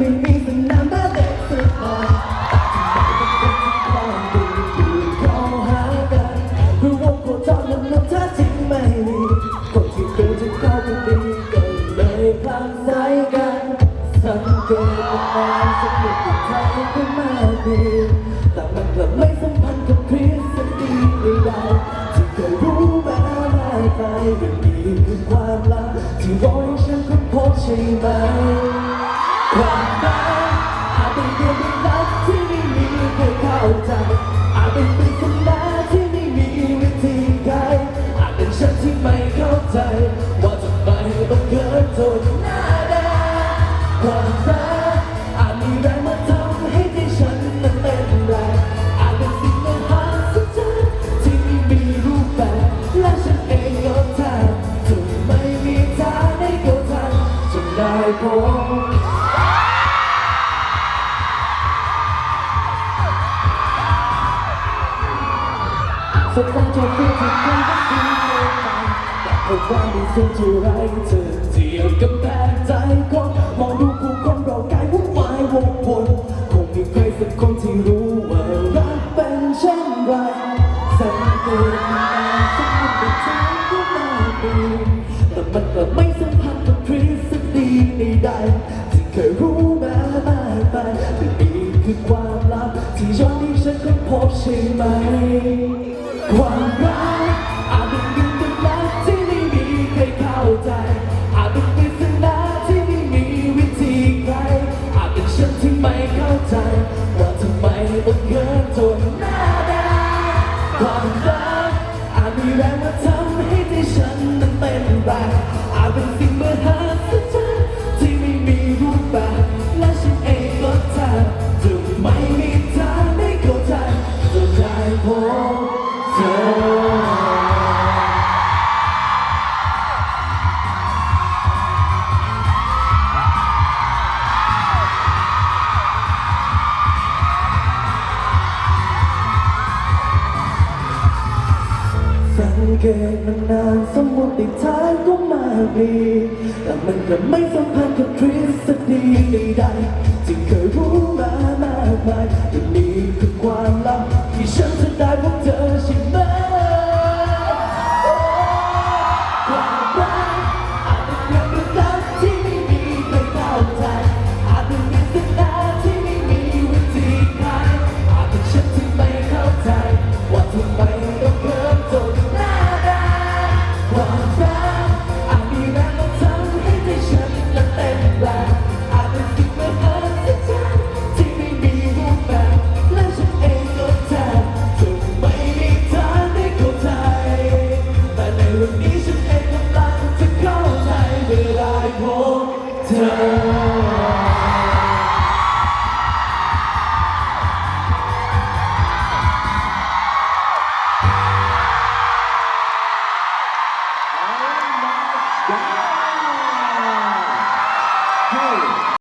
ไม่มีสนามมาเด็กสุดบอยรู้ว่าโคจรนั้นนับเธอทิ้งไม่มคนที่เคยจะเข้าไปดีกันเลยพลังสากันสังเกตมาสนุกกับใครก็มาดีแต่มันกลัไม่สัมพันธ์กับคริสสักทีดๆที่เคยรู้มาได้ไปแนี้ความลับที่รอใฉันค้นพบใช่ไหม ความรักอาจมีแรงมาทำให้ที่ฉันนั้นเต้นแรงอาจเป็นสิ่งมหัศจรรย์ที่ไม่มีรูปแบบและฉันเองก็แทบจะไม่มีทางได้เข้าใจจนได้พบสุดท้ายจะพูดถึงคนที่สิ้นลมไปแต่พบว่ามีสิ่งที่ไรเธอเจียวกับแพงใจคนมอง ที่รู้ว่ารักเป็นเช่นไรสังเกตมานานสักวันเป็นทางก็น่าดีแต่มันกลับไม่สัมพันธ์กับทฤษฎีใดๆที่เคยรู้แมามากไปแต่นี่คือความลับที่ย้อนให้ฉันค้นพบใช่ไหม ความรักอาจเป็นเพียงเป็นรักที่ไม่มีใครเข้าใจ อาจเป็นปริศนาที่ไม่มีวิธีไขอาจเป็นฉันที่ไม่เข้าใจ ว่าทำไมต้องเกิดจนหน้าแดงความรักอาจมีแรง เกตมานานสมมติฐานก็มาดีแต่มันก็ไม่สัมพันธ์กับทฤษฎีใดๆที่เคยรู้มามากมายแต่นี่คือความลับ ในวันนี้